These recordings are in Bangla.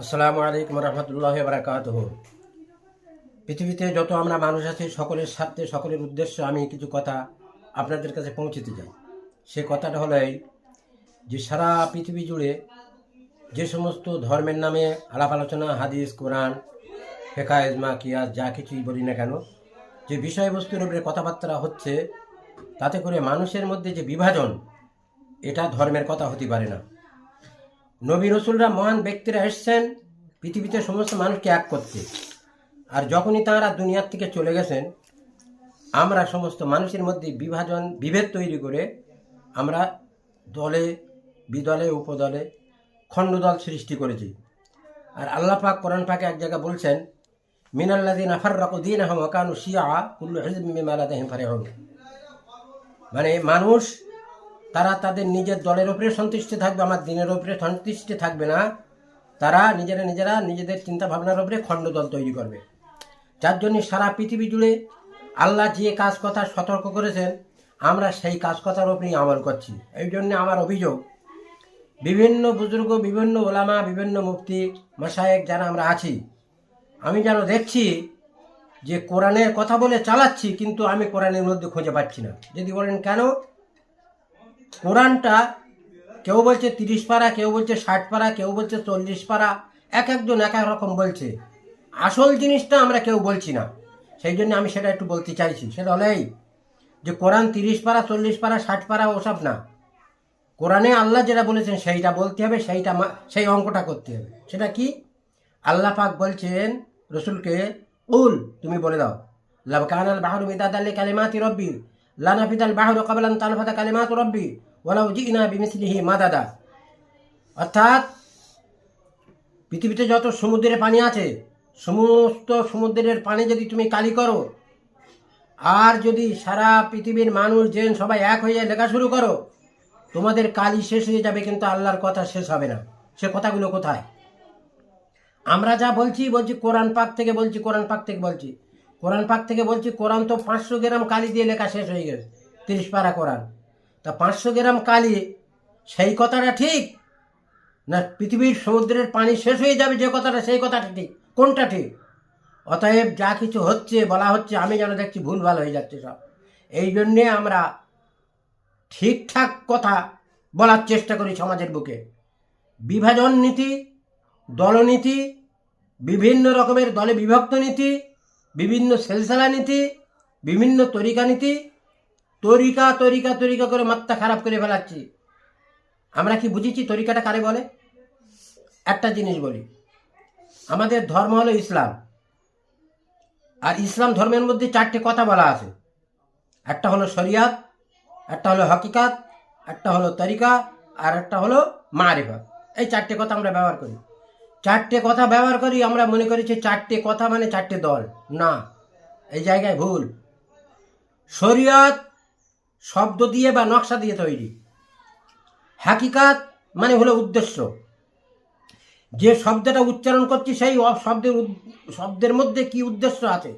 আসসালামু আলাইকুম রহমতুল্লাহ বারাকাত পৃথিবীতে যত আমরা মানুষ আছি, সকলের স্বার্থে, সকলের উদ্দেশ্য আমি কিছু কথা আপনাদের কাছে পৌঁছতে চাই। সে কথাটা হলো এই যে সারা পৃথিবী জুড়ে যে সমস্ত ধর্মের নামে আলাপ আলোচনা, হাদিস, কোরআন ফেকা ইজমা কিয়াস যা কিছুই বলি না কেন, যে বিষয়বস্তুর উপরে কথাবার্তা হচ্ছে, তাতে করে মানুষের মধ্যে যে বিভাজন, এটা ধর্মের কথা হতে পারে না। নবী রসুলরা মহান ব্যক্তিরা এসছেন পৃথিবীতে সমস্ত মানুষকে এক করতে। আর যখনই তাঁরা দুনিয়ার থেকে চলে গেছেন, আমরা সমস্ত মানুষের মধ্যে বিভাজন, বিভেদ তৈরি করে আমরা দলে, বিদলে, উপদলে খণ্ডদল সৃষ্টি করেছি। আর আল্লাহ পাক কোরআন পাকে এক জায়গায় বলছেন মিনাল্লাদিন আফার রকুদ্দিন আহম কানু শিয়া, কুল্লু হিজমিমালাদিন ফারেহন। মানে মানুষ তারা তাদের নিজের দলের উপরে সন্তুষ্ট থাকবে, আমার দিনের উপরে সন্তুষ্ট থাকবে না। তারা নিজেরা নিজেরা নিজেদের চিন্তা ভাবনার উপরে খণ্ডদল তৈরি করবে। যার জন্য সারা পৃথিবী জুড়ে আল্লাহ যে কাজ কথা সতর্ক করেছেন, আমরা সেই কাজ কথার উপরেই আমল করছি। এই জন্য আমার অভিযোগ, বিভিন্ন বুজুর্গ, বিভিন্ন ওলামা, বিভিন্ন মুক্তি মশায়েক যারা আমরা আছি, আমি যেন দেখছি যে কোরআনের কথা বলে চালাচ্ছি, কিন্তু আমি কোরআনের মধ্যে খুঁজে পাচ্ছি না। যদি বলেন কেন? কোরআনটা কেউ বলছে তিরিশ পারা, কেউ বলছে ষাট পারা, কেউ বলছে চল্লিশ পারা, এক একজন এক এক রকম বলছে। আসল জিনিসটা আমরা কেউ বলছি না। সেই জন্য আমি সেটা একটু বলতে চাইছি। সেটা হলো এই যে কোরআন তিরিশ পারা, চল্লিশ পারা, ষাট পারা ওসব না। কোরআনে আল্লাহ যেটা বলেছেন সেইটা বলতে হবে, সেইটা সেই অঙ্কটা করতে হবে। সেটা কি? আল্লাহ পাক বলছেন রসুলকে, উল, তুমি বলে দাও। লাভ কানাল বাহরু মিদাদাল্লি কালিমাতি রব্বি। লানাফিদাল বাহরু কাবলান তালফাতা কালিমাত রব্বি ওয়ালাউ জিনা বিমিসলিহি মাদাদা। অর্থাৎ পৃথিবীতে যত সমুদ্রের পানি আছে, সমস্ত সমুদ্রের পানি যদি তুমি কালি করো, আর যদি সারা পৃথিবীর মানুষ, জেন সবাই এক হয়ে লেখা শুরু করো, তোমাদের কালি শেষ হয়ে যাবে কিন্তু আল্লাহর কথা শেষ হবে না। সে কথাগুলো কোথায়? আমরা যা বলছি বলছি, কোরআন পাক থেকে বলছি, কোরআন পাক থেকে বলছি। কোরআন পাক থেকে বলছি, কোরআন তো পাঁচশো গ্রাম কালি দিয়ে লেখা শেষ হয়ে গেছে, তিরিশ পারা কোরআন। তা পাঁচশো গ্রাম কালি, সেই কথাটা ঠিক? না, পৃথিবীর সমুদ্রের পানি শেষ হয়ে যাবে যে কথাটা, সেই কথাটা ঠিক? কোনটা ঠিক? অতএব যা কিছু হচ্ছে, বলা হচ্ছে, আমি যেন দেখছি ভুলভাল হয়ে যাচ্ছে সব। এই জন্যে আমরা ঠিকঠাক কথা বলার চেষ্টা করি সমাজের বুকে। বিভাজন নীতি, দলনীতি, বিভিন্ন রকমের দলে বিভক্ত নীতি বিভিন্ন সেলসালা নীতি, বিভিন্ন তরিকা নীতি, তরিকা তরিকা তরিকা করে মাত্রা খারাপ করে ফেলাচ্ছি। আমরা কি বুঝেছি তরিকাটা কারে বলে? একটা জিনিস বলি। আমাদের ধর্ম হলো ইসলাম। আর ইসলাম ধর্মের মধ্যে চারটে কথা বলা আছে। একটা হলো শরিয়াত, একটা হলো হকিকাত, একটা হলো তরিকা, আর একটা হলো মারেফা এই চারটে কথা আমরা ব্যবহার করি। চারটে কথা ব্যবহার করি, আমরা মনে করি যে চারটে কথা মানে চারটে দল। না, এই জায়গায় ভুল। শরিয়ত শব্দ দিয়ে বা নকশা দিয়ে তৈরি। হাকিকাত মানে হলো উদ্দেশ্য। যে শব্দটা উচ্চারণ করছি, সেই শব্দের শব্দের মধ্যে কি উদ্দেশ্য আছে?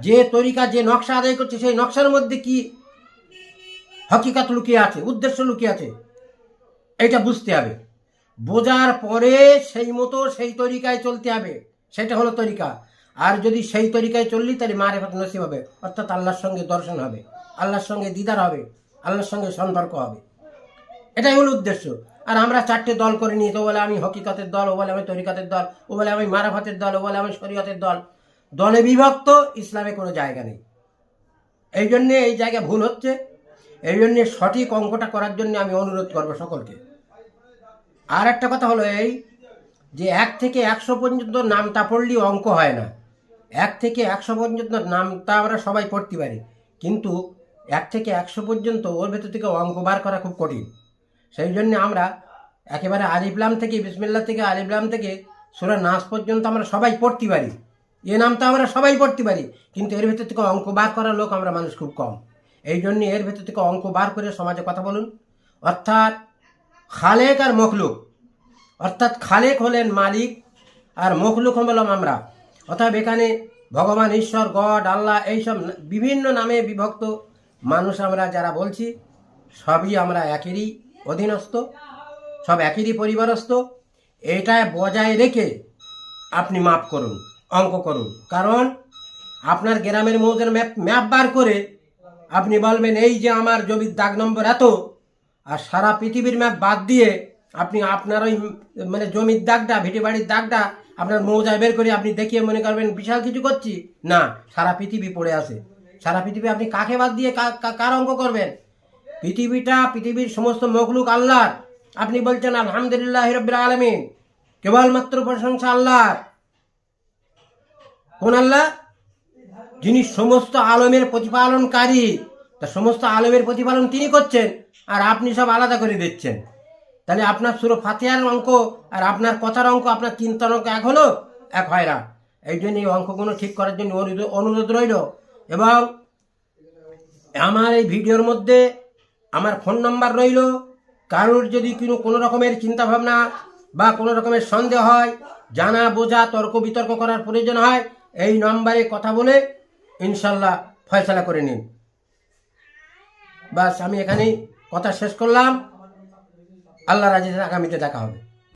যে তরিকা, যে নকশা আদায় করছে, সেই নকশার মধ্যে কি হকিকাত লুকিয়ে আছে, উদ্দেশ্য লুকিয়ে আছে? এটা বুঝতে হবে। বোঝার পরে সেই মতো সেই তরিকায় চলতে হবে। সেটা হলো তরিকা। আর যদি সেই তরিকায় চললি, তাহলে মারে নসিব হবে। অর্থাৎ আল্লাহর সঙ্গে দর্শন হবে, আল্লাহর সঙ্গে দিদার হবে, আল্লাহর সঙ্গে সম্পর্ক হবে। এটাই হলো উদ্দেশ্য। আর আমরা চারটে দল করে নিই, তো বলে আমি হকিকতের দল, ও বলে আমি তরিকাতের দল, ও বলে আমি মারাফাতের দল, ও বলে আমি শরীয়তের দল। দলে বিভক্ত, ইসলামে কোনো জায়গা নেই। এই জন্যে এই জায়গা ভুল হচ্ছে। এই জন্যে সঠিক অঙ্কটা করার জন্য আমি অনুরোধ করব সকলকে। আর একটা কথা হলো এই যে এক থেকে একশো পর্যন্ত নামটা পড়লেই অঙ্ক হয় না। এক থেকে একশো পর্যন্ত নামটা আমরা সবাই পড়তে পারি। কিন্তু এক থেকে একশো পর্যন্ত ওর ভেতর থেকে অঙ্ক বার করা খুব কঠিন। সেই জন্য আমরা একেবারে আলিফলাম থেকে বিসমিল্লা থেকে আলিফলাম থেকে সুরা নাচ পর্যন্ত আমরা সবাই পড়তে পারি। এ নামটা আমরা সবাই পড়তে পারি। কিন্তু এর ভেতর থেকে অঙ্ক বার করার লোক আমরা মানুষ খুব কম। এই জন্য এর ভেতর থেকে অঙ্ক বার করে সমাজে কথা বলুন। অর্থাৎ খালেক আর মখলুক। অর্থাৎ খালেক হলেন মালিক আর মখলুক হলাম আমরা। অর্থাৎ এখানে ভগবান, ঈশ্বর, গড, আল্লাহ এইসব বিভিন্ন নামে বিভক্ত মানুষ আমরা যারা বলছি, সবই আমরা একেরই অধীনস্থ, সব একেরই পরিবারস্থ। এটা বজায় রেখে আপনি মাপ করুন, অঙ্ক করুন। কারণ আপনার গ্রামের মৌজার ম্যাপ ম্যাপ বার করে আপনি বলবেন, এই যে আমার জমির দাগ নম্বর এত আর সারা পৃথিবীর ম্যাপ বাদ দিয়ে আপনি আপনার ওই মানে জমির দাগটা, ভিটে বাড়ির দাগটা, আপনার মৌজায় বের করে আপনি দেখিয়ে মনে করবেন বিশাল কিছু করছি। না, সারা পৃথিবী পড়ে আছে। সারা পৃথিবী আপনি কাকে বাদ দিয়ে কার অঙ্ক করবেন? পৃথিবীটা, পৃথিবীর সমস্ত মখলুক আল্লাহর। আপনি বলছেন, আলহামদুলিল্লাহ রবিল আলমিন। কেবলমাত্র প্রশংসা আল্লাহর। কোন আল্লাহ? যিনি সমস্ত আলমের প্রতিপালনকারী। তা সমস্ত আলমের প্রতিপালন তিনি করছেন। আর আপনি সব আলাদা করে দিচ্ছেন। তাহলে আপনার সুরো ফাতিহার অঙ্ক আর আপনার কথার অঙ্ক, আপনার চিন্তার অঙ্ক এক হলো, এক হয় না। এই জন্য এই অঙ্কগুলো ঠিক করার জন্য অনুরোধ রইল। এবং আমার এই ভিডিওর মধ্যে আমার ফোন নাম্বার রইল। কারোর যদি কোনো কোনো রকমের চিন্তাভাবনা বা কোনো রকমের সন্দেহ হয়, জানা, বোঝা, তর্ক বিতর্ক করার প্রয়োজন হয়, এই নম্বরে কথা বলে ইনশাল্লাহ ফয়সলা করে নিন। বাস, আমি এখানেই কথা শেষ করলাম। আল্লাহ রাজিদের আগামীতে দেখা হবে।